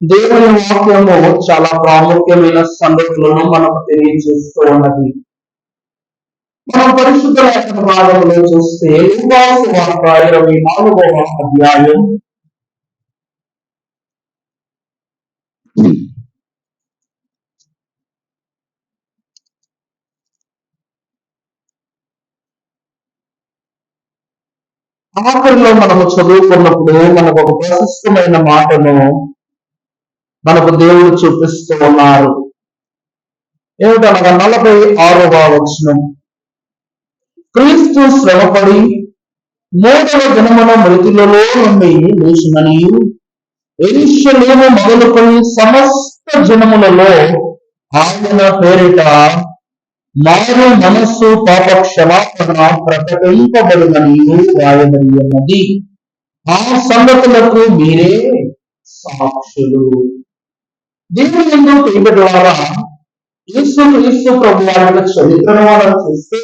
దేవుని వాక్యము చాలా ప్రాముఖ్యమైన సంగతులను మనకు తెలియజేస్తూ ఉన్నది. మనం పరిశుద్ధ లేఖన భాగంలో చూస్తే లూకాసు వార్త ఇరవై నాలుగవ అధ్యాయం. ఆఖరిలో మనము చదువుకున్నప్పుడు మనకు ఒక ప్రశస్తమైన మాటను మనకు దేవుడు చూపిస్తూ ఉన్నారు. ఏమిటనగా నలభై ఆరవ వచనం. క్రీస్తు శ్రమపడి మూడవ దినమున మృతులలో నుండి లేచినని ఎరుషలేము మొదలుకొని సమస్త జనములలో ఆయన పేరిట మారు మనస్సు పాప క్షమాపణ ప్రకటింపబడినని రాయబడి ఉన్నది ఆ సంగతులకు మీరే సాక్షులు. దేవుని ఎందు ద్వారా యేసు క్రీస్తు ప్రభు వారి చరిత్రను మనం చూస్తే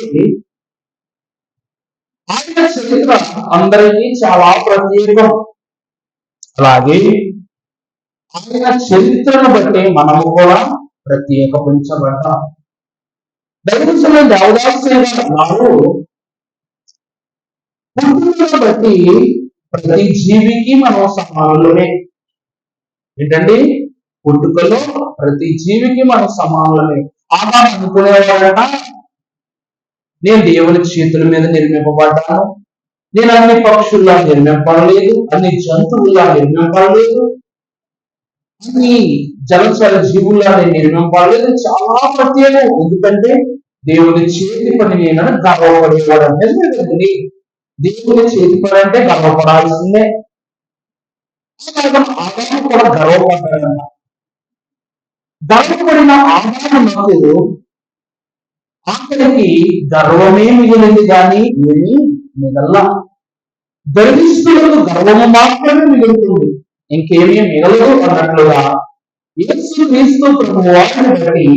ఆయన చరిత్ర అందరికీ చాలా ప్రత్యేకం. అలాగే ఆయన చరిత్రను బట్టి మనము కూడా ప్రత్యేకపించబడ్డాం దైవజన దేవదాసు పుట్టుకను బట్టి ప్రతి జీవికి మనం సమానంలోనే ఏంటండి పుట్టుకలో ప్రతి జీవికి మనం సమానులమే. ఆదాం అనుకునేవాడట నేను దేవుని చేతుల మీద నిర్మింపబడ్డాను. నేను అన్ని పక్షుల్లా నిర్మింపడలేదు అన్ని జంతువుల్లా నిర్మింపడలేదు అన్ని జలచర జీవుల్లా నేను నిర్మింపడలేదు చాలా ప్రత్యేకం. ఎందుకంటే దేవుని చేతి పని నేను గర్వపడేవాడు అనేది దేవుని చేతి పని అంటే గర్వపడాల్సిందే. ఆదాము కూడా గర్వపడ్డాడన్న గర్వపడిన ఆదామునకు ఆఖరికి గర్వమే మిగిలింది కానీ ఏమి మిగల్ల. గర్విస్తులకు గర్వము మాత్రమే మిగులుతుంది. ఇంకేమీ మిగలదు అన్నట్లుగా యేసు క్రీస్తు ప్రభు వారిని బట్టి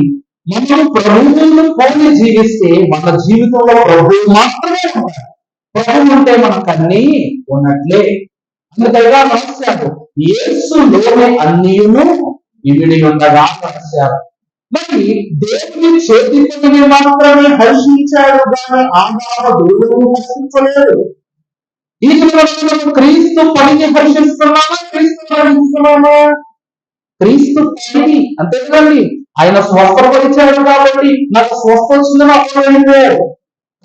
మనం ప్రభువును పోలి జీవిస్తే మన జీవితంలో ప్రభువు మాత్రమే ఉంటాడు. ప్రభు ఉంటే మనకన్నీ ఉన్నట్లే. అందుకగా రాశాడు యేసులోనే అన్నీను ఇవిడి ఉండగా రాశారు మరి దేవుని చేతి మాత్రమే హర్షించాడు కానీ ఆదామ దేవుడు హర్షించలేదు. ఈ సంవత్సరం క్రీస్తు పనిని హర్షిస్తున్నామా? క్రీస్తు హర్షిస్తున్నామా? క్రీస్తు పని అంతే కదండి ఆయన స్వస్థపరిచాడు కాబట్టి నాకు స్వస్థ వచ్చిందని అర్థమైపోయాడు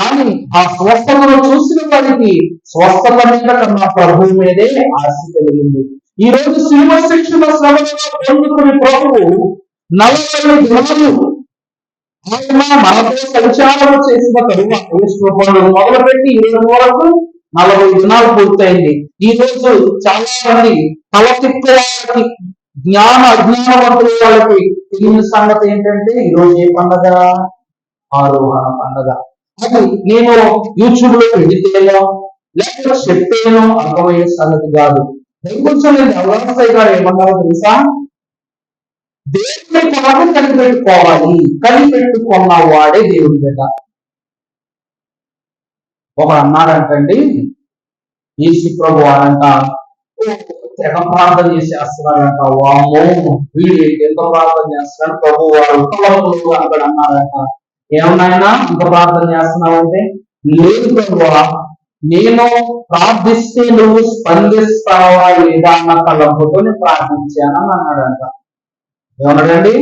కానీ ఆ స్వస్థతను చూసిన వారికి స్వస్థత మీద నా ప్రభు మీదే ఆశ కలిగింది. ఈ రోజు సినిమా శిక్షణ పొందుకునే ప్రభువు నలభై దినాలు ఆయన మనతో సంచారం చేసిన తరువాత మొదలుపెట్టి ఈ రోజు వరకు నలభై దినాలు పూర్తయింది. ఈ రోజు చాలా మంది తలతిప్పే వాళ్ళకి జ్ఞాన అజ్ఞానవంతుల వాళ్ళకి తెలియని సంగతి ఏంటంటే ఈ రోజు ఏ పండగ? ఆరోహణ పండగ. అది నేను యూట్యూబ్లో పెడితేనో లేకపోతే చెప్పేనో అర్థమయ్యే సంగతి కాదు. కొంచెం నేను ఎవరసాయి గారు ఏమన్నారో తెలుసా? దేవుని కొరకు కనిపెట్టుకోవాలి. కనిపెట్టుకున్న వాడే దేవుడి బిడ్డ. ఒకడు అన్నాడంటండి యేసు ప్రభు వారంట తెగ ప్రార్థన చేసేస్తున్నారంట వామో వీడు ఎంత ప్రార్థన చేస్తున్నాడు ప్రభు వారు? ఉత్తమకులు అక్కడ అన్నారంట ఏమన్నాయినా? ఇంత ప్రార్థన చేస్తున్నావంటే లేదు ప్రభు నేను ప్రార్థిస్తే నువ్వు స్పందిస్తావా లేదా అన్న తలంపుతో నేను ప్రార్థించానని అన్నాడంట. ఏమన్నాడండి?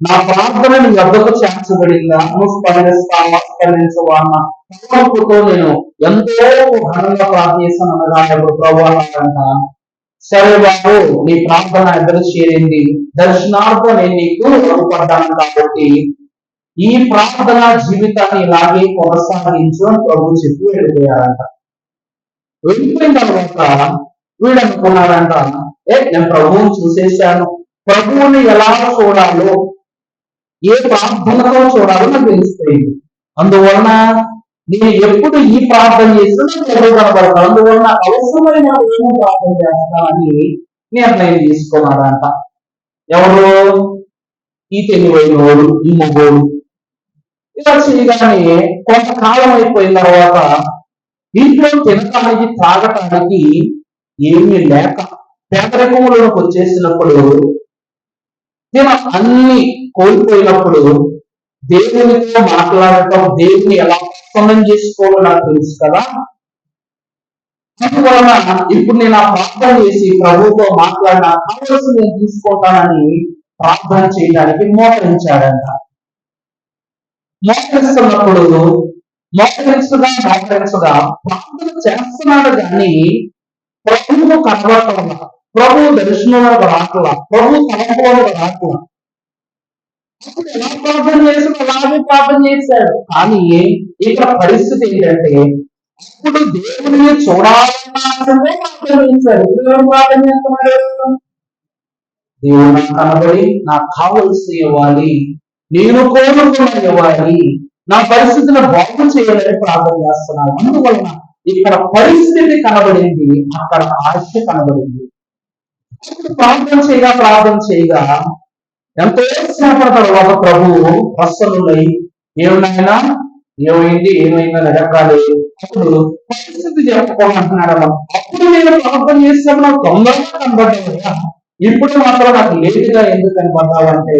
నా ప్రార్థన నీ వద్దకు చేర్చబడిందా? నువ్వు స్పందిస్తావా? స్పందించవా అన్న తలంపుతో నేను ఎంతో ఘనంగా ప్రార్థిస్తాను అనగా ఇప్పుడు ప్రభు అన్నాడంట. సరే బాబు నీ ప్రార్థన ఎదురు చేరింది. దర్శనార్థం నేను నీకు అడుపడ్డాను కాబట్టి ఈ ప్రార్థన జీవితాన్ని ఇలాగే కొనసాగించు అని ప్రభు చెప్పి వెళ్ళిపోయారంట వెళ్ళిపోయిన తర్వాత వీడు అనుకున్నాడంట ఏ నేను ప్రభువుని చూసేసాను ప్రభువుని ఎలా చూడాలో ఏ ప్రార్థనతో చూడాలో నాకు తెలిసిపోయింది. అందువలన నేను ఎప్పుడు ఈ ప్రార్థన చేసినా ప్రభు కనబడతాను అందువలన అవసరమైన విషయం ప్రార్థన చేస్తానని నిర్ణయం తీసుకున్నాడంట. ఎవరు? ఈ తెలివైన వాడు ఈ మగోడు. ఇలా చేయగానే కొంతకాలం అయిపోయిన తర్వాత ఇంట్లో తినటానికి త్రాగటానికి ఏమీ లేక పేదరికంలోకి వచ్చేసినప్పుడు నేను అన్ని కోల్పోయినప్పుడు దేవునితో మాట్లాడటం దేవుని ఎలా ప్రసన్నం చేసుకోవాలో నాకు తెలుసు కదా. అందువలన ఇప్పుడు నేను ఆ ప్రార్థన చేసి ప్రభుతో మాట్లాడిన కావలసి నేను తీసుకుంటానని ప్రార్థన చేయడానికి మోకరించాడంట. మోకరిస్తున్నప్పుడు మోకరించగా మోకరించగా ప్రార్థన చేస్తున్నాడు కానీ ప్రభువు కనబడటం ప్రభు దర్శనంలో రాకల ప్రభు తలంపులో రాకల అప్పుడు ఎలా ప్రార్థన చేసిన అలాగే ప్రార్థన చేశాడు కానీ ఇక్కడ పరిస్థితి ఏంటంటే అప్పుడు దేవుడిని చూడాలనే ఆశతో ప్రార్థన చేశాడు ఇప్పుడు ఎవరు ప్రార్థన చేస్తున్నాడు దేవుడు నాకు కనబడి నాకు కావలసి ఇవ్వాలి. నేను కోరుకున్న ఇవ్వాలి. నా పరిస్థితిని బాగు చేయాలని ప్రార్థన చేస్తున్నాను. అందువలన ఇక్కడ పరిస్థితి కనబడింది అక్కడ ఆశ కనబడింది. ప్రార్థన చేయగా ప్రార్థన చేయగా ఎంతో సేపటి తర్వాత ప్రభు ప్రసన్నులై ఏమైనా ఏమైంది? ఏమైందని అడగాలి అప్పుడు పరిస్థితి చెప్పుకోమంటున్నాడు అప్పుడు నేను ప్రార్థన చేసినప్పుడు నాకు తొందరగా కనబడ్డాను కదా ఇప్పుడు మాత్రం నాకు లేటుగా ఎందుకు కనబడ్డావంటే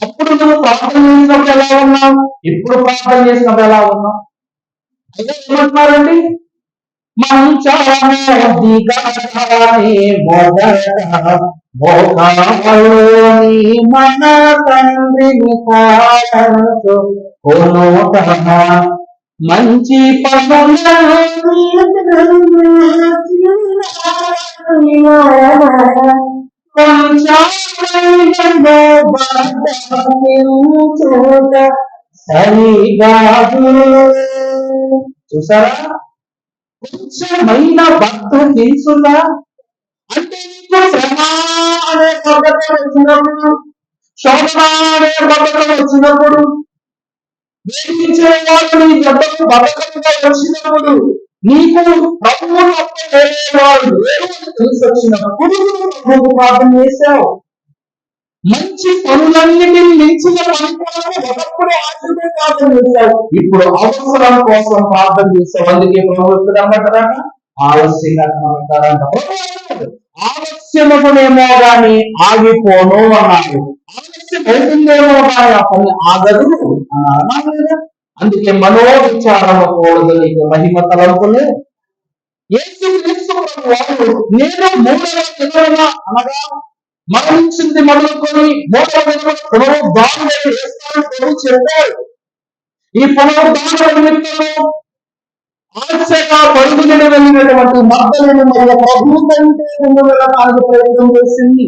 అప్పుడు నువ్వు ప్రార్థన చేసినప్పుడు ఎలా ఉన్నావు? ఇప్పుడు ప్రార్థన చేసినప్పుడు ఎలా ఉన్నావు? అయితే ఏమంటున్నారండి? మంచాన్ని మొదట మోకాలోని మన తండ్రిని కాడంతో కొనుట మంచి పనుల సరిగాదు చూసారా కొంచెమైన భక్త తెలుసుందా అంటే నీకు శ్రమ అనే పద్ధతి వచ్చినప్పుడు శోభ అనే పద్ధతి వచ్చినప్పుడు వేధించే వాళ్ళు నీ జబ్బకు బతకంగా వచ్చినప్పుడు నీకు ప్రభువు తప్ప తెలిసి వచ్చినప్పుడు నువ్వు ప్రభువుకు ప్రార్థన చేశావు. మంచి పనులన్నిటిని మించిన పని కొరకు ఆశ్రమే ప్రార్థన చేశావు. ఇప్పుడు అవసరం కోసం ప్రార్థన చేసావు అందుకే ప్రభుత్వం అమ్మంటారా ఆలస్యంగా కనబడతారంట ఆలస్యమగునేమో గాని ఆగిపోను అన్నాడు. ఆలస్యం అవుతుందేమో కానీ ఆ పని ఆగదు అన్నాడు. అన్నాడు లేదా? అందుకే మనోవిచారము కూడదు నీకు మహిమ తలంపులే యేసు క్రీస్తు ప్రభువారు నేను మూడవ దినమున అనగా మరణించింది మొదలుకొని మూడవ దినమున పునరుద్ధానం చేస్తాను ప్రభు చెప్పాడు. ఈ పునరుద్ధాన నిమిత్తము ఆశగా పరుగులను వెళ్ళినటువంటి మద్దలను మరియు ప్రభు కంటే ముందు వెళ్ళడానికి ప్రయత్నం చేసింది.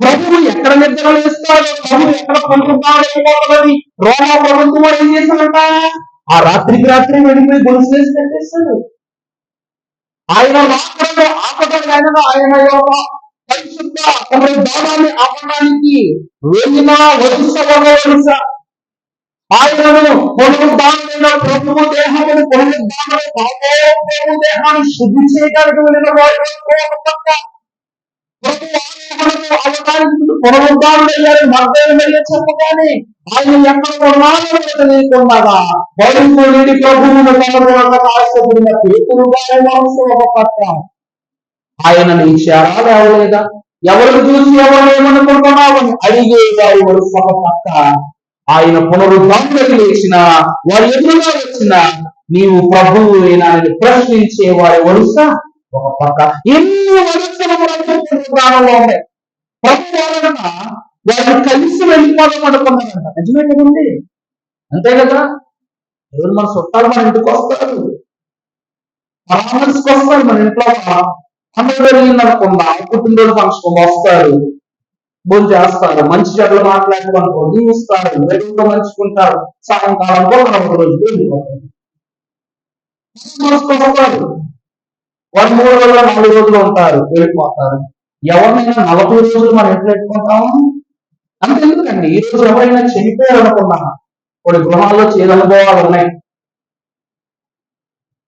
ప్రభువు ఎక్కడ నిద్ర వేస్తాడో ప్రభు ఎక్కడ పునరుద్ధానమైపోతున్నది రోమా ప్రభుత్వం కూడా ఏం చేశాడంట ఆ రాత్రికి రాత్రి వెళ్ళిపోయి గొలుసు వేసి కట్టేస్తాడు. ఆయన రాష్ట్రంలో ఆపడానికి ఆయన యొక్క పరిశుద్ధ తమ దానాన్ని ఆపడానికి వెళ్ళిన వరుస ఆయనను పునరుద్ధానమైన ప్రభువు దేహమును పునరుద్ధానం ప్రభు దేహాన్ని శుద్ధి చేయడానికి వెళ్ళిన వాడు ఒక పక్క చెప్పగానే ఆయన ఎక్కడ ఉన్నారో తెలియకున్నాగా బరువుడి ప్రభువును కనుగొనక ఆశపడిన పేతులుగా ఆయన నీ చేరాలు ఎవరు చూసి ఎవరు ఏమనుకుంటున్నావు అని అడిగేవారు వరుస ఒక పక్క ఆయన పునరుద్ధానికి లేచిన వారి ఎదురుగా వచ్చిన నీవు ప్రభువు అని ప్రశ్నించే వారి వరుస ఒక పక్క ఎన్ని వరుసలు ప్రభు ఉన్నాయి ప్రభు వలన కలిసి వెళ్ళిపోవడం అనుకున్నారంట నిజమే కదండి? అంతే కదా? ఎవరు మన చుట్టాలు మన ఇంటికి వస్తారు? పరామర్శకు వస్తారు మన ఇంట్లో పండుగ జరిగింది అనుకుందా పుట్టినరోజు ఫంక్షన్ వస్తారు. భోజనం చేస్తారు. మంచి చెడ్డలు మాట్లాడుకుంటారు దీవిస్తారు వెలుగుతో మంచుకుంటారు సాయంకాలం కూడా ఒక రోజు వెళ్ళిపోతారు. వాళ్ళు మూడు రోజులు నాలుగు రోజులు ఉంటారు వెళ్ళిపోతారు. ఎవరినైనా నలభై రోజులు మనం ఎట్లా పెట్టుకుంటాము అంత ఎందుకండి ఈ రోజు ఎవరైనా చనిపోయారనుకున్నా కొన్ని గృహాల్లో చేదు అనుభవాలు ఉన్నాయి.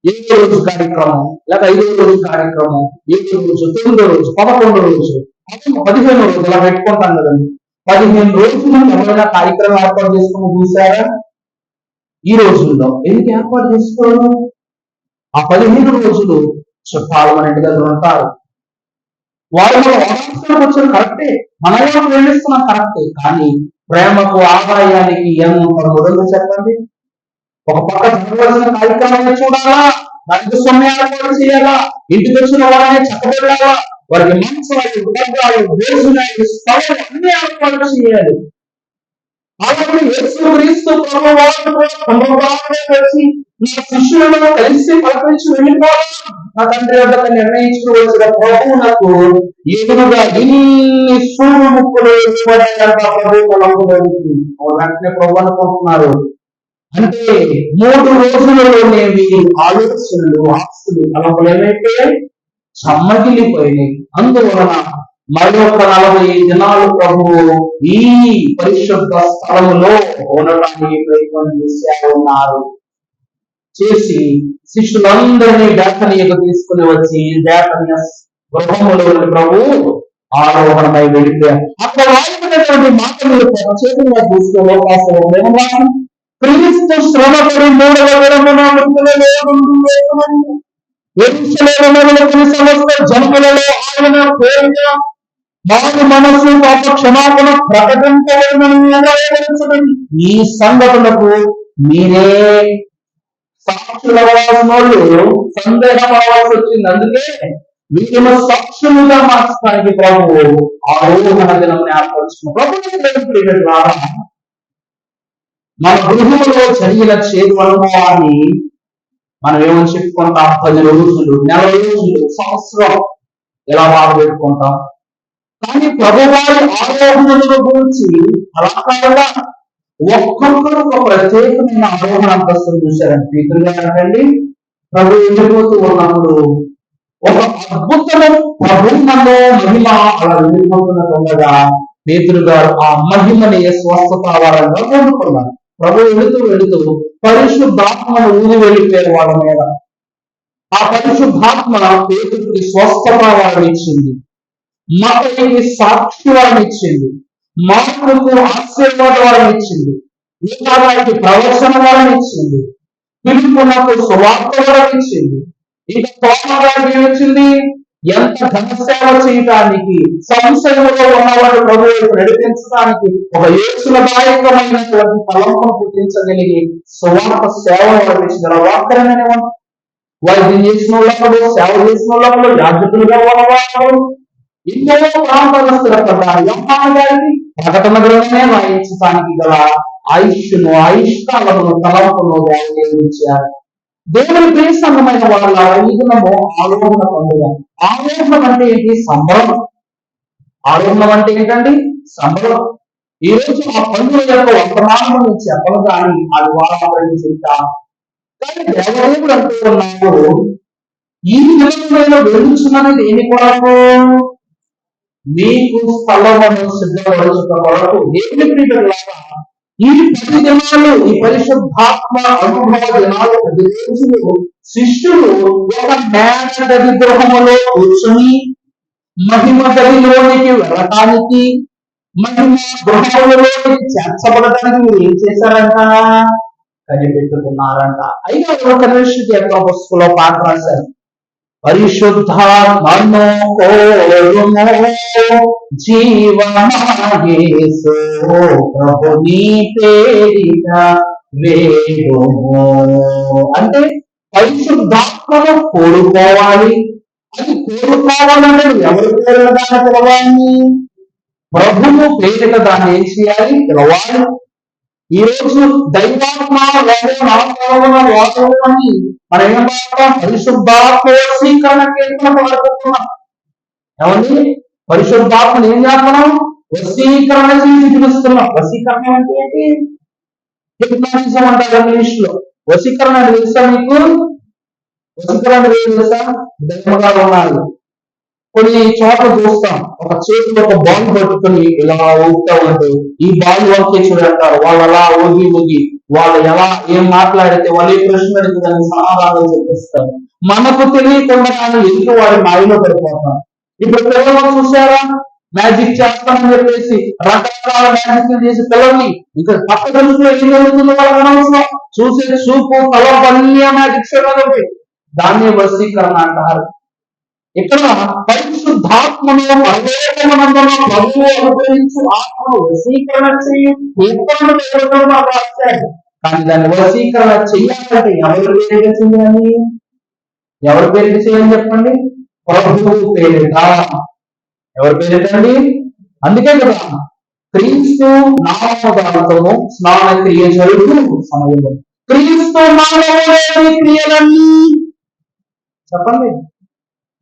ఏడో రోజు కార్యక్రమం లేక ఐదో రోజు కార్యక్రమం ఏడో రోజు తొమ్మిదో రోజు పదకొండో రోజు పదిహేను రోజు ఇలా పెట్టుకుంటాం కదండి. పదిహేను రోజులు ఎవరైనా కార్యక్రమం ఏర్పాటు చేసుకుని చూసారా ఈ రోజుల్లో ఎందుకు ఏర్పాటు చేసుకోవడం ఆ పదిహేను రోజులు చుట్టాలు మన ఇంటి దగ్గర ఉంటారు. వారు మన వచ్చిన కరెక్టే. మనలో ప్రేమిస్తున్నాం కరెక్టే. కానీ ప్రేమకు ఆదాయానికి ఎంత మొదలు చెప్పండి. ఒక పక్క జరగవలసిన కార్యక్రమాన్ని చూడాలా? దానికి సమయాలు ఏర్పాటు చేయాలా? ఇంటికి వచ్చిన వాళ్ళని చక్కబెట్టాలా? వారికి మంచాలు వర్గాలు భోజనాలు స్థలాలు అన్ని ఏర్పాటు చేయాలి. అలాగే యేసు క్రీస్తు ప్రభు వారిని కూడా నీ శిష్యులను కలిసి పలకరించి వెళ్ళిపోవాలి నా తండ్రి వద్ద నిర్ణయించుకోవలసిన ప్రభువునకు ఎదురుగా ఇన్ని సూర్య ముక్కులు వెంటనే ప్రభు అనుకుంటున్నారు. అంటే మూడు రోజులలోనే వీరి ఆలోచనలు ఆస్తులు తలపులు ఏమైతే చమ్మగిలిపోయినాయి అందువలన మరొక నలభై దినాలు ప్రభు ఈ పరిశుద్ధ స్థలంలో ఉండడానికి ప్రయత్నం చేశారు ఉన్నారు చేసి శిష్యులందరినీ బేతనీయకు తీసుకుని వచ్చి బేతనీయ గృహములో ప్రభు ఆరోహణమై వెళితే అక్కడ రాయబడినటువంటి మాటలు ప్రత్యేకంగా చూస్తూ అవకాశం ఏమన్నా క్రీస్తు శ్రమపడి మూడవ విడమున సమస్త జన్మలలో ఆయన పేరిట మారు మనసు పాప క్షమాపణ ప్రకటించబడిన ఈ సంఘటనకు మీరే సాక్షులు అవ్వాల్సిన వాళ్ళు సందేహం అవ్వాల్సి వచ్చింది అందుకే వీటిని సాక్షులుగా మార్చడానికి ప్రభు ఆ రోజు మన దినం ఏర్పరుచుకున్న ద్వారా మన గృహంలో చర్యల చేదు అనుభవాన్ని మనం ఏమని చెప్పుకుంటాం? పది రోజులు నెల రోజులు సంవత్సరం ఎలా బాధ పెట్టుకుంటాం? కానీ ప్రభువారి ఆరోహణల గురించి కళాకారుగా ఒక్కొక్కరు ఒక ప్రత్యేకమైన ఆరోహణ అంతస్తులు చూశారని పీతులు గారండి ప్రభు వెళ్ళిపోతూ ఉన్నప్పుడు ఒక అద్భుతమైన ప్రభుత్వంలో మహిమ అలా వెళ్ళిపోతున్నట్లుగా పేతురు గారు ఆ మహిమని స్వస్థత వారంగా పొందుకున్నారు. ప్రభు వెళుతూ వెళుతూ పరిశుద్ధాత్మను ఊరి వెళ్ళిపోయారు వాళ్ళ మీద. ఆ పరిశుద్ధాత్మ పేతుడికి స్వస్థత వారిని ఇచ్చింది. మతకి సాక్షి వారిని ఇచ్చింది. మార్పులకు ఆశీర్వాద వారిని ఇచ్చింది ఈనాటికి ప్రవచన వారిని ఇచ్చింది పిలుపు నాకు స్వార్థ వారిని ఇచ్చింది ఇంకా తోమ గారికి ఏమిచ్చింది ఎంత ఘనసేవ చేయటానికి సంశయంలో ఉన్నవాడు ప్రభు వైపు నడిపించడానికి ఒక యేసులదాయకమైనటువంటి తలంపను పుట్టించగలిగి సువార్త సేవ నడిపించిన వార్తలనే వైద్యం చేసిన వాళ్ళప్పుడు సేవ చేసిన వాళ్ళప్పుడు యాజకులుగా ఉన్నవాళ్ళు ఎన్నో ప్రాంతాలు స్థిరపడ్డారు యోహాను ప్రకటన గ్రంథమే వాయించడానికి గల ఆయుష్ను ఆయుష్కాలను తలంపును ఇచ్చారు దేవుని ప్రియ సంఘమైన వాళ్ళ ఈ దినము ఆరోహణ పండుగ. ఆరోహణం అంటే ఏంటి? సంబరం. ఆరోహణం అంటే ఏంటండి? సంబరం. ఈ రోజు ఆ పండుగ యొక్క వర్తమానం నేను చెప్పను కానీ అది వాళ్ళని చెప్తా కానీ దేవదేవుడు అంటూ ఉన్నాడు ఈ దినమైన వెలుగుచున్నది దేని కొరకు? మీకు స్థలమును సిద్ధపరచుట కొరకు దేవుని ప్రియులారా ఈ పది దినాలు ఈ పరిశుద్ధాత్మ అనుభవ దినాలు పది రోజులు శిష్యులు ఒక మేడ గది గృహములో కూర్చుని మహిమ గదిలోనికి వెళ్ళటానికి మహిమ గృహములలోకి చేర్చబడటానికి మీరు ఏం చేశారంట? కనిపెట్టుకున్నారంట. అయినా ఒక నిమిషం యొక్క పుస్తకంలో పాట రాశారు పరిశుద్ధాత్మను కోరుము జీవమాయేసు ప్రభు నీ పేరిట వేడుము. అంటే పరిశుద్ధాత్మను కోరుకోవాలి. అది కోరుకోవాలంటే ఎవరు పేరున దాన్ని పిలవాలి ప్రభువు పేరిట దాన్ని ఏం చేయాలి? పిలవాలి ఈ రోజు దైవాత్మ నామకరణ వాతావరణాన్ని మనం ఏం మాట్లాడతాం పరిశుద్ధాత్మ వశీకరణ కేంద్రం వాడుకుంటున్నాం ఏమండి? పరిశుద్ధాత్మను ఏం చేస్తున్నాం? వసీకరణ చేసి పిలుస్తున్నాం వసీకరణ అంటే ఏంటి? హిప్నాటిజం అంటారు ఇంగ్లీష్లో. వసీకరణ అంటే తెలుసా మీకు? వసీకరణ తెలుసా? దైవగా ఉన్నారు కొన్ని చోట్ల చూస్తాం. ఒక చేతిలో ఒక బాల్ పట్టుకుని ఇలా ఊపుతా ఉంటారు ఈ బాల్ వంకే చూడంటారు వాళ్ళు అలా ఊగి ఊగి వాళ్ళు ఎలా ఏం మాట్లాడితే వాళ్ళు ఏ ప్రశ్న అడిగితే దానికి సమాధానం చెప్పిస్తారు. మనకు తెలియకుండా కానీ ఎందుకు వారి మాయలో పడిపోతాం ఇప్పుడు పిల్లలు చూసారా మ్యాజిక్ చేస్తామని చెప్పేసి రకరకాల మ్యాజిక్ చేసి పిల్లల్ని ఇంకా పక్క దృష్టిలో ఏం జరుగుతుందో వాళ్ళకి అనవసరం. చూసే చూపు తల అన్ని మ్యాజిక్ దాన్ని వశీకరణ అంటారు. ఇక్కడ పరిశుద్ధాత్మను పరలోకమునందున ప్రభువు అనుగ్రహించు ఆత్మను వశీకరణ చేయు. కీర్తనలు ఎవరితో రాశాడు కానీ దాన్ని వశీకరణ చెయ్యాలంటే ఎవరు పేరుగా చేయాలి ఎవరి పేరుగా చేయాలి చెప్పండి? ప్రభువు పేరిట. ఎవరి పేరిటండి? అందుకే కదా క్రీస్తు నామముదాలతోనూ స్నాన క్రియ జరుగు సమయంలో. క్రీస్తు నామములేని క్రియలన్నీ చెప్పండి.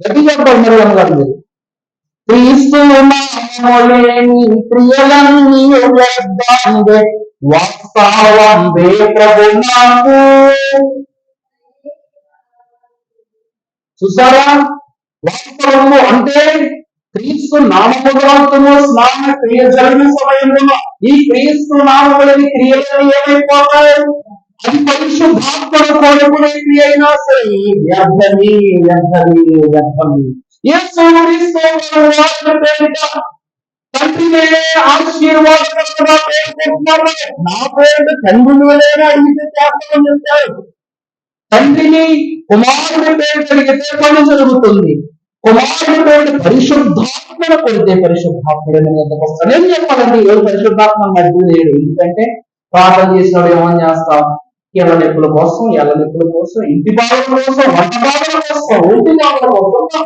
గట్టి చెప్పాలి మరి అమ్మగారు మీరు క్రీస్తు నామములేని క్రియలన్నీ వ్యర్థంబే వాస్తవంబే ప్రభు నాకు చూసారా? వాస్తవము అంటే క్రీస్తు నామముద్రాలతోనూ స్నాన క్రియ జరిగిన సమయంలో ఈ క్రీస్తు నామములని క్రియలు ఏమైపోతాయి? అది పరిశుద్ధాత్మను కోరుకునే క్రియ అయినా సరే వ్యర్థమే వ్యర్థమే వ్యర్థమే యేసు క్రీస్తు వారి వాక్య పేరిట తండ్రినే ఆశీర్వాదకరంగా పేర్కొంటున్నారు నా పేరు తండ్రిని లేనా అడిగితే చేస్తామని చెప్తారు తండ్రిని కుమారుడి పేరు కలిగితే పని జరుగుతుంది కుమారుడి పేరు పరిశుద్ధాత్మను కొడితే పరిశుద్ధాత్ముడు ఎందుకు వస్తాడు ఏం చెప్పాలండి ఎవరు పరిశుద్ధాత్మ మధ్య లేడు ఎందుకంటే ప్రార్థన చేసినప్పుడు ఏమని చేస్తాం కీళ్ళ నొప్పుల కోసం ఎల్ల నొప్పుల కోసం ఇంటి బాధల కోసం వంట బాధల కోసం ఒంటి బాధల కోసం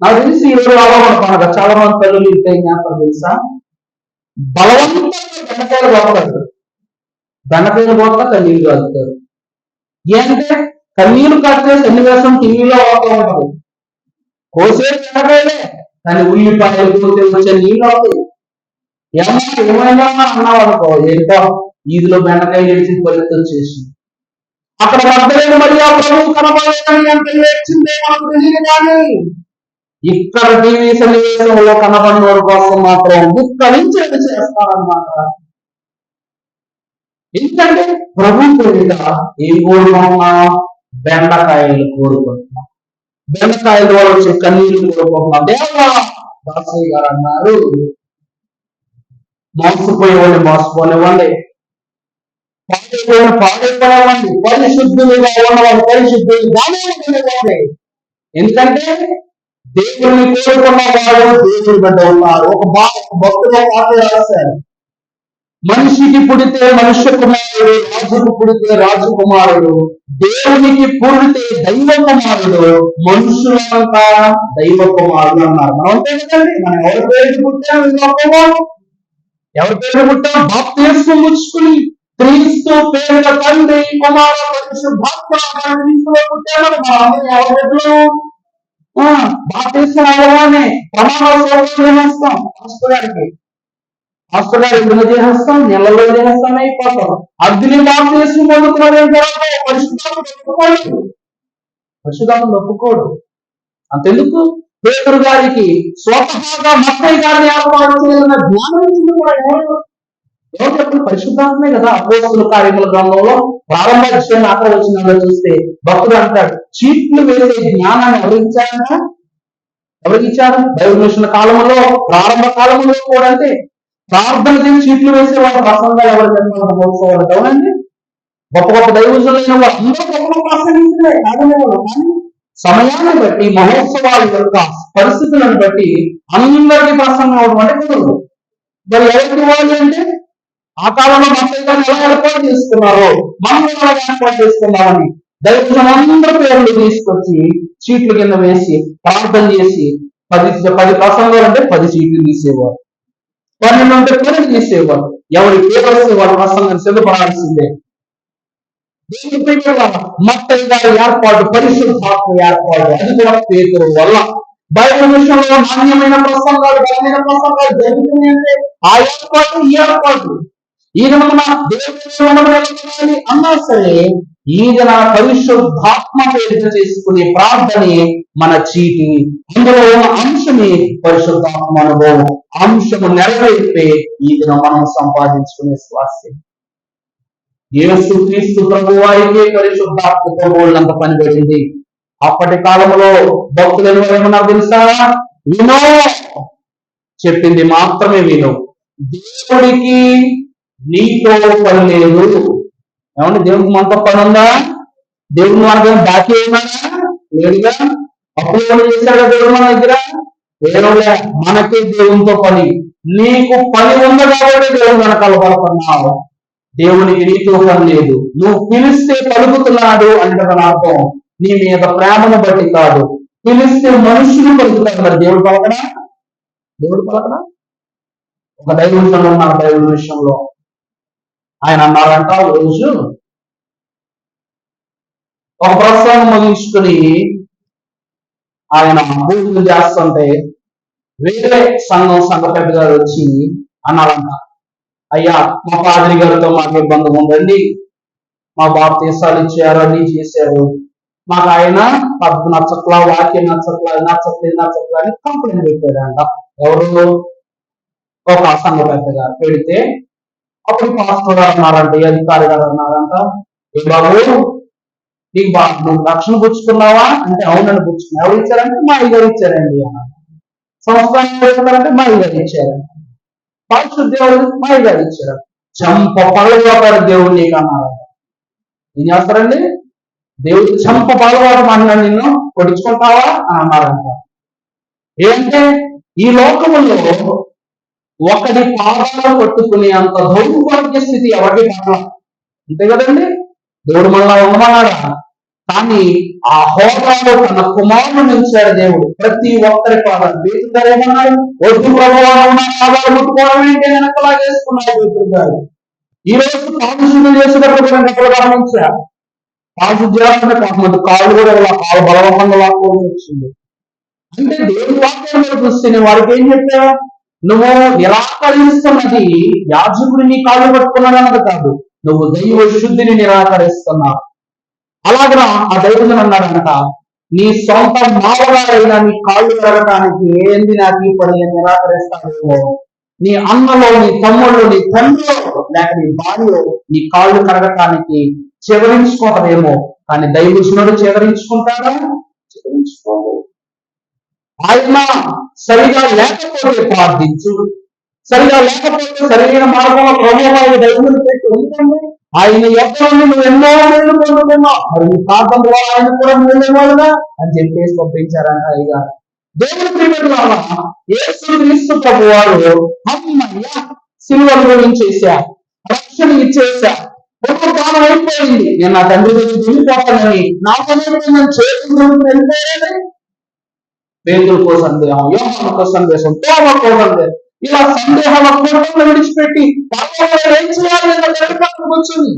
నాకు తెలిసి ఈ రోజు చాలా మంది తల్లులు ఇంటే జ్ఞాపకం తెలుసా? బలవంతంగా బెండకాయలు పోతారు బెండకాయలు పోతా కన్నీళ్ళు కాదుతారు ఏంటంటే కన్నీళ్ళు కట్టే సన్నివేశం టీవీలో అవుతూ ఉంటది కోసే బెండకాయలే కానీ ఉల్లిపాయలు పోతే వచ్చే నీళ్ళు అవుతాయి ఏమైనా ఏమైనా అన్నావు అనుకో ఏంటో? వీధిలో బెండకాయలు వేసి పరిస్థితి వచ్చేసి అక్కడ వద్దలేదు మరి ఆ ప్రభు కనబడదని ఎంత ఏడ్చిందే మనకు తెలియదు కానీ ఇక్కడ టీవీ సన్నివేశంలో కనబడిన కోసం మాత్రం దుఃఖించి చేస్తారన్నమాట. ఎందుకంటే ప్రభు పేరిట ఏం కోరుకుంటున్నా? బెండకాయలు కోరుకుంటున్నా. బెండకాయల ద్వారా వచ్చే కన్నీళ్ళు కోరుకుంటున్నా. దేవా దాసయ్య గారు అన్నారు మోసపోయేవాళ్ళు మోసపోనివ్వండి. పాడైపోయిన పరిశుద్ధులుగా ఉన్నవాడు పరిశుద్ధులు బాగానే ఎందుకంటే దేవుడిని కోరుకున్న వాడు దేవుడి గడ్డ ఉన్నారు. ఒక బా భక్తులు ఒక పాట రాశారు. మనిషికి పుడితే మనుష్య కుమారుడు రాజుకు పుడితే రాజకుమారుడు దేవునికి పుడితే దైవ కుమారుడు మనుషులంతా దైవ కుమారుడు అన్నారు. మనం అంతే కదండి? మనం ఎవరి పేరు పుట్టాం ఎవరి పేరు పుట్టాం బాప్తీసం ముచ్చుకుని క్రీస్తు పేరుల తండ్రి కుమార పరిశుద్ధాత్మ క్రీస్తులో పుట్టామని మనం ఎవరి బాప్తీసం అవ్వగానే ప్రమాణోత్సవం పాస్టర్ గారికి. పాస్టర్ గారు ఎందులో చేసేస్తాం నెలలో చేస్తాం అయిపోతాం. అగ్ని బాప్తీసం పొందుకున్న తర్వాత? పరిశుద్ధాత్మ ఒప్పుకోడు. ఒప్పుకోడు. అంతెందుకు? పేదరు గారికి స్వతహాగా మత్తయ్య గారిని ఏర్పాటు చేయాలన్న జ్ఞానం కూడా ఎవరు ఎవరు చెప్పండి పరిశుద్ధాత్మే కదా అపోస్తుల కార్యముల గ్రంథంలో ప్రారంభ విషయాన్ని అక్కడ వచ్చిన చూస్తే భక్తుడు అంటాడు చీట్లు వేసే జ్ఞానాన్ని ఎవరు ఇచ్చారట దైవమిషన్ కాలంలో ప్రారంభ కాలంలో కూడా అంటే ప్రార్థన చేసి చీట్లు వేసే వాళ్ళ ప్రసంగాలు ఎవరు చెప్పాలి మోసుకోవాలి అవునండి గొప్ప గొప్ప దైవజులైన వాళ్ళు అందరూ గొప్ప ప్రసంగించలే కాదనే వాళ్ళు. సమయాన్ని బట్టి మహోత్సవాల యొక్క పరిస్థితులను బట్టి అందరికీ ప్రసంగం అవడం అంటే కుదరదు. మరి ఎవరికి వాళ్ళు అంటే ఆ కాలంలో మత్స్యకాన్ని ఎలా ఏర్పాటు చేసుకున్నారో మనం ఎలా ఏర్పాటు చేసుకున్నామని దైవం పేర్లు తీసుకొచ్చి చీట్ల కింద వేసి ప్రార్థన చేసి పది పది ప్రసంగాలు అంటే పది సీట్లు తీసేవారు. పన్నెండు అంటే పేరు తీసేవారు. ఎవరి పేరు వస్తే వాళ్ళ ప్రసంగం సిద్ధపడాల్సిందే. దేవుని ఏర్పాటు పరిశుద్ధాత్మ ఏర్పాటు అది కూడా పేరు వల్ల. బైబిల్ విషయంలో నాణ్యమైన ప్రసంగాలు బలమైన ప్రసంగాలు జరుగుతుంది అంటే ఆ ఏర్పాటు ఈ ఏర్పాటు. ఈ అన్నా సరే ఈయన పరిశుద్ధాత్మ పేరిట చేసుకునే ప్రార్థనే మన చీటి. అందులో ఉన్న అంశమే పరిశుద్ధాత్మ అనుభవం. అంశము నెరవేర్పే ఈయన మనం సంపాదించుకునే స్వాస్థ్యం ఏసు క్రీస్తు ప్రభు వారికే పరిశుద్ధాత్మతో వాళ్ళంత పని పడింది అప్పటి కాలంలో భక్తులు ఎవరు తెలుసా? వినో! చెప్పింది మాత్రమే విను. దేవుడికి నీతో పని లేదు. ఏమంటే దేవుడికి మనతో పని ఉందా? దేవుడు మనకేం బాకీ ఏమన్నా లేదుగా? అప్పుడు ఏమైనా చేశాడు దేవుడు మన దగ్గర? ఏమలే మనకి దేవునితో పని. నీకు పని ఉంది కాబట్టి దేవుడు మన కలపడుతున్నావు దేవునికి నీతో పని లేదు. నువ్వు పిలిస్తే పలుకుతున్నాడు అంటే దాని అర్థం. నీ మీద ప్రేమను బట్టి కాదు. పిలిస్తే మనుషులు పలుకుతారు మరి దేవుడు పలకడా? దేవుడు పలకడా? ఒక దైవజనుడు ఉన్నారు బైబిల్ విషయంలో. ఆయన అన్నారంట ఒక రోజు. ఒక ప్రసంగం ముగించుకుని ఆయన పూజలు చేస్తుంటే వేరే సంఘం సంఘ పెద్ద గారు వచ్చి అన్నారంట. అయ్యా మా పాదిరి గారితో మాకు ఇబ్బంది ఉందండి. మా బాబు తీసాలు ఇచ్చారు అన్ని చేశారు. మాకు ఆయన పద్ధతి నచ్చట్లా వాక్యం నచ్చట్లా నచ్చట్లేదు నచ్చట్లా అని కంప్లైంట్ పెట్టారంట. ఎవరు? ఒక సంఘ పెద్ద గారు పెడితే అప్పుడు పాస్టర్ అన్నారంట ఈ అధికారి గారు అన్నారంట ఏ బాబు నీకు బాబు నువ్వు రక్షణ పుచ్చుకున్నావా? అంటే అవునని పుచ్చుకున్నా ఎవరు ఇచ్చారంటే మా గారు ఇచ్చారండి అన్నారు. సంవత్సరానికి పెడతారంటే మా గారు ఇచ్చారండి పాస్టర్ దేవుడు మా గారు ఇచ్చారు. చంప పగలగొట్టారు దేవుడు నీకు అన్నారంట ఏం చేస్తారండి? దేవుడు చంప పగలగొట్టం అన్నాడు నిన్ను కొట్టించుకుంటావా? అని అన్నారంట. ఏంటంటే ఈ లోకములో ఒకటి పాదాలు పట్టుకునే అంత దౌర్భాగ్య స్థితి ఎవరికి పట్ల అంతే కదండి? దేవుడు మళ్ళా ఉండమన్నాడా? కానీ ఆ హోదాలో తన కుమారుడు నిలిచాడు దేవుడు. ప్రతి ఒక్కరి పాదాలు పేతురు గారు ఏమన్నారు వద్దు ప్రభావం పాదాలు ముట్టుకోవడం ఏంటి? వెనకలా చేసుకున్నాడు పేతురు గారు ఈ రోజు కాలుష్యం చేసేటప్పుడు ఎక్కడ గమనించా? కాలు చేయాలంటే కొంతమంది కాళ్ళు కూడా ఇలా కాలు బలవంతంగా లాక్కోవాల్సి వచ్చింది. అంటే దేవుని వాక్యం చూస్తే వారికి ఏం చెప్పారు? నువ్వు నిరాకరిస్తున్నది యాజకుడిని నీ కాళ్ళు పట్టుకున్నాడన్నది కాదు. నువ్వు దైవ శుద్ధిని నిరాకరిస్తున్నావు అలాగనా ఆ దైవజన్ అన్నాడంట నీ సొంత మావగారైనా నీ కాళ్ళు పెరగటానికి ఏంది నాకు ఈ పని నిరాకరిస్తాడేమో నీ అన్నలో నీ తమ్ముళ్ళు నీ తండ్రిలో లేక నీ భార్యలో నీ కాళ్ళు కరగటానికి చివరించుకోవడమేమో కానీ దైవజనుడు చివరించుకుంటాడా? చివరించుకోడు. ఆత్మ సరిగా లేకపోతే ప్రార్థించు. సరిగా లేకపోతే సరైన మార్గంలో ప్రభుత్వ దైవులు పెట్టి ఉంటుంది ఆయన ఎక్కడ నువ్వు ఎన్నో మేలు పొందుకున్నావు మరి నీ ప్రార్థన ద్వారా ఆయన కూడా మేలేవాడుగా అని చెప్పేసి పంపించారంట అయ్యా దేవుని ప్రియమైన వల్ల యేసు క్రీస్తు ప్రభు వారు అమ్మయ్య సిల్వర్ గురించేసా రక్షణ ఇచ్చేసా ఒక ప్రాణం అయిపోయింది. నేను నా తండ్రి గురించి వెళ్ళిపోతానని నా పని నేను చేతులు వెళ్ళిపోయాను పేదలకో సందేహం యోహానుకో సందేశం కోసం సందేహం ఇలా సందేహాల కోటలను విడిచిపెట్టి ఏం చేయాలి కూర్చుని.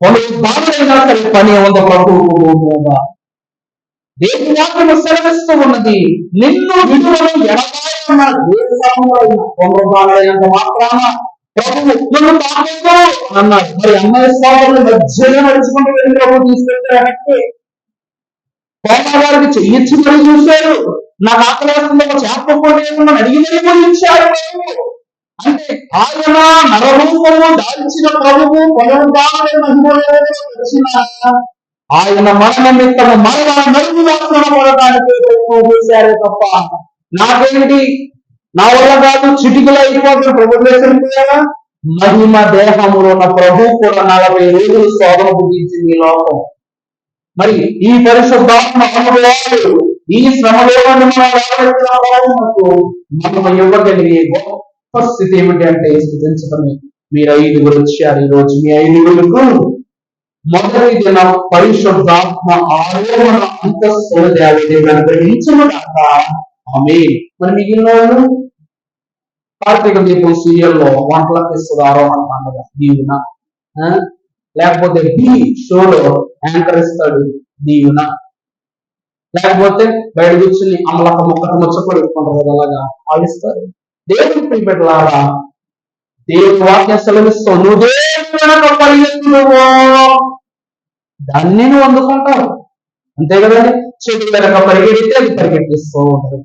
పలు బాధలైనా సరే పని ఉంది ప్రభువుగా దేవుని వాక్యము సెలవిస్తూ ఉన్నది. నిన్ను విడువను ఎడబాయన్నాడు ఏ మాత్రాన ప్రభువు నన్ను తాకేదో అన్నాడు. మరి అమ్మాయి సోదరులు మధ్యలో నడుచుకుంటూ వెళ్ళి ప్రభు తీసుకెళ్తారంటే కోమా గారికి చెయ్యొచ్చు మరి చూశారు. నాకు ఆకలి వేస్తుంది ఒక చేప కూడా ఏమన్నా కూడా ఇచ్చారు అంటే ఆయన నరరూపము దాల్చిన ప్రభువు పునరుద్ధారణ వచ్చిన ఆయన మరణ నిమిత్తము మరణ నరుగు మాత్రం పడటానికి ప్రయత్నం చేశారే తప్ప నాకేంటి? నా వల్ల కాదు చిటికలో అయిపోతున్న ప్రభు చేసిన మహిమ దేహములో ఉన్న ప్రభు కూడా నలభై రోజులు శోధన పుట్టించింది లోకం. మరి ఈ పరిశుద్ధాత్మ ఈ శ్రమలో మనం ఇవ్వగలిగే గొప్ప స్థితి ఏమిటి అంటే స్థితించడమే మీరు ఐదుగురు వచ్చారు ఈ రోజు మీ ఐదుగురుకు మొదటి దిన పరిశుద్ధాత్మ ఆరోహణ అంతస్తుల దేవుని అనుగ్రహించబడాక ఆమె మరి మిగిలిన వాళ్ళు కార్తీక దీపం సీరియల్లో వంటలకు ఇస్తుంది ఆరోహణ పండుగ. దీవున లేకపోతే బి షోలో యాంకర్ ఇస్తాడు దీవున లేకపోతే బయట కూర్చుని అమలక మొక్కట ముచ్చపడి కొంటారు అలాగా ఆడిస్తారు. దేవుని ప్రిపెట్టలాగా దేవుని వాక్యం సెలవిస్తావు నువ్వు దేవుని వెనక దాన్ని నువ్వు అందుకుంటావు. అంతే కదండి? చెట్టు వెనక పరిగెడితే అది పరిగెట్టిస్తూ ఉంటుంది.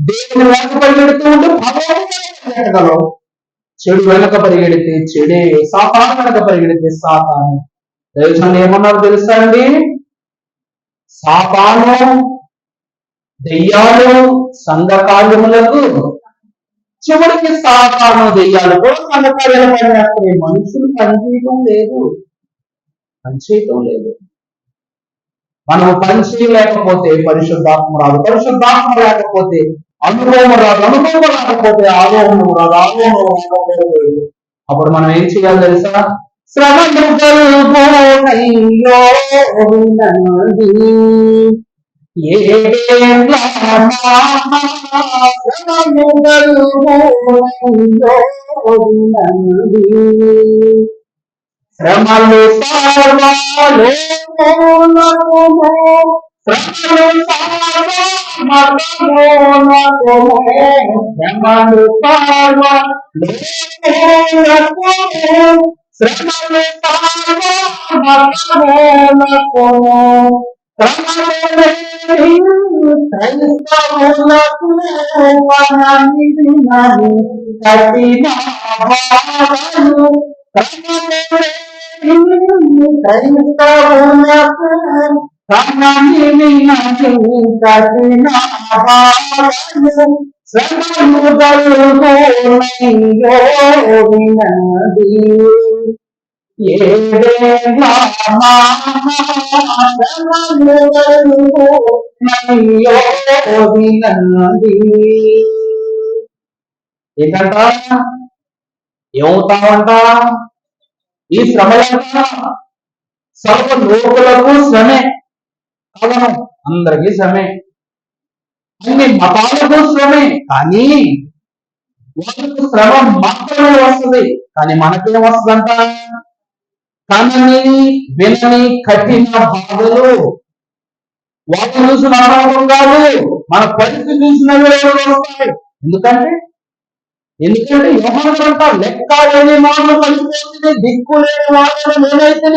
దేవుని వెనక పరిగెడుతూ ఉంటే భగవంతుడు పరిగెట్టగలవు చెడు వెనక పరిగెడితే చెడే సాతాను వెనక పరిగెడితే సాతాను. దైవజనులు ఏమన్నారు తెలుసా అండి? సాతాను దెయ్యాలు సంఘ కార్యములకు చివరికి సాతాను దెయ్యాలు. కూడా సంఘ కార్యాలు మనుషులు పనిచేయటం లేదు. పనిచేయటం లేదు. మనం పని చేయలేకపోతే పరిశుద్ధాత్మ రాదు. పరిశుద్ధాత్మ లేకపోతే అనుభవం రాదు అనుభవం రాకపోతే ఆలోహం రాదు ఆలోహం రాకపోతే అప్పుడు మనం ఏం చేయాలి తెలుసా? శ్రమను శ్రమలు సర్వాలో శ్రమలు సర్వమతములకు శ్రమలు సర్వలోకములకు శ్రమలు సర్వమతములకు క్రైస్తవులకు వనమిది నది కఠిన భావము క్రైస్తవులకు ఏంటంట ఏమవుతామంట ఈ శ్రమ సర్వ లోకులకు శ్రమే. అవును అందరికీ శ్రమే. అన్ని మతాలకు శ్రమే కానీ వాళ్ళకు శ్రమ మాత్రమే వస్తుంది. కానీ మనకేం వస్తుందంట? కనని వినని కఠిన బాధలు. వాళ్ళు చూసిన అనుభవం కాదు మన పరిస్థితి చూసిన విలువలు వస్తాయి ఎందుకంటే? ఎందుకంటే యమనుడంట లెక్క లేని మాటలు కలిసిపోతుంది దిక్కు లేని మాటలు నేనైతే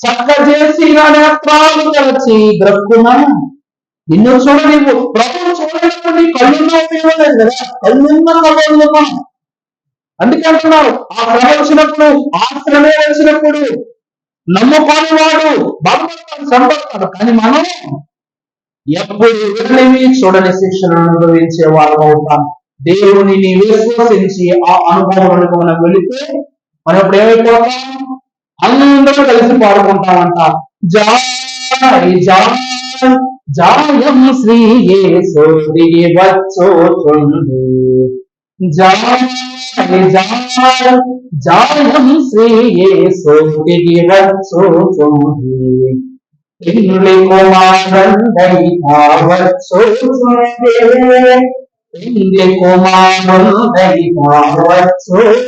చక్క చేసి నా నేత్రాలు తెరచి గ్రక్కున నిన్ను చూడ నీవు. ప్రభువు చూడడానికి నీ కళ్ళున్న ఉపయోగం కదా. కళ్ళున్న కబోదుకున్నాం అందుకే అంటున్నారు ఆ శ్రమ వచ్చినప్పుడు ఆ శ్రమే వచ్చినప్పుడు నమ్ముకోని వాడు బాగుపడతాడు సంపడతాడు కానీ మనం ఎప్పుడు ఎవరిని చూడని శిక్షలను అనుభవించే వాళ్ళు అవుతాం. దేవునిని విశ్వసించి ఆ అనుభవంలోకి మనం వెళితే మనం ఇప్పుడు ఏమైపోతాం? అందరూ కలిసి పాడుకుంటామంట Joy Joy జాయం Shri యేసోది వచ్చోచుండు Joy Joy జాయం Shri యేసోది వచ్చోచుండు పెళ్లి కుమారుండై కావచ్చుచుండే పెళ్లి కుమారుండై కావచ్చుచుండే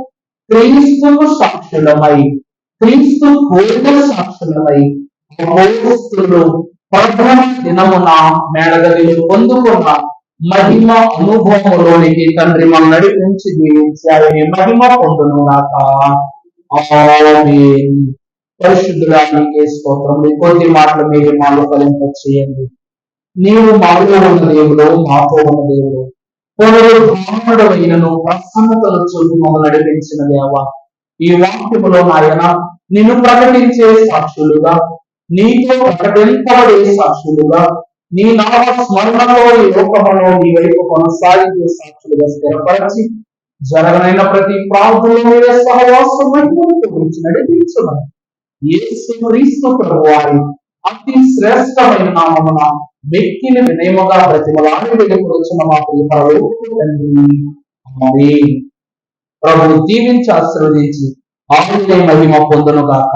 క్రీస్తుకు సాక్షులమై క్రీస్తు కోరిక సాక్షులమై అపోస్తులు ప్రథమ దినమున మేడగదిలో పొందుకున్న మహిమ అనుభవములోనికి తండ్రి మనం నడిపించి దీవించి మహిమ పొందును నాక. ఆమేన్. పరిశుద్ధుడానికి స్తోత్రం. మీ కొద్ది మాటలు మీరు మాలో ఫలింప చేయండి నీవు మాలో ఉన్న దేవుడు మాతో ఉన్న దేవుడు. పునరుద్ధానుడు అయినను ప్రసన్నతను చూపి మమ్మల్ని నడిపించిన దేవ ఈ వాక్యములో నాయన నిన్ను ప్రకటించే సాక్షులుగా నీతో ప్రకటింపబడే సాక్షులుగా నీ నామ స్మరణలో ఈ లోకములో నీ వైపు కొనసాగించే సాక్షులుగా స్థిరపరచి జరగనైన ప్రతి ప్రాంతంలో సహవాసం గురించి నడిపించమని. యేసు క్రీస్తు ప్రభు వారి అతి శ్రేష్టమైన నామమున మెక్కిన వినయముగా ప్రతిమలాడి వెళ్ళిపోవచ్చిన మా ప్రియపరలు పరలోకపు తండ్రి ప్రభు దీవించి ఆశీర్వదించి ఆమె మహిమ పొందును గాక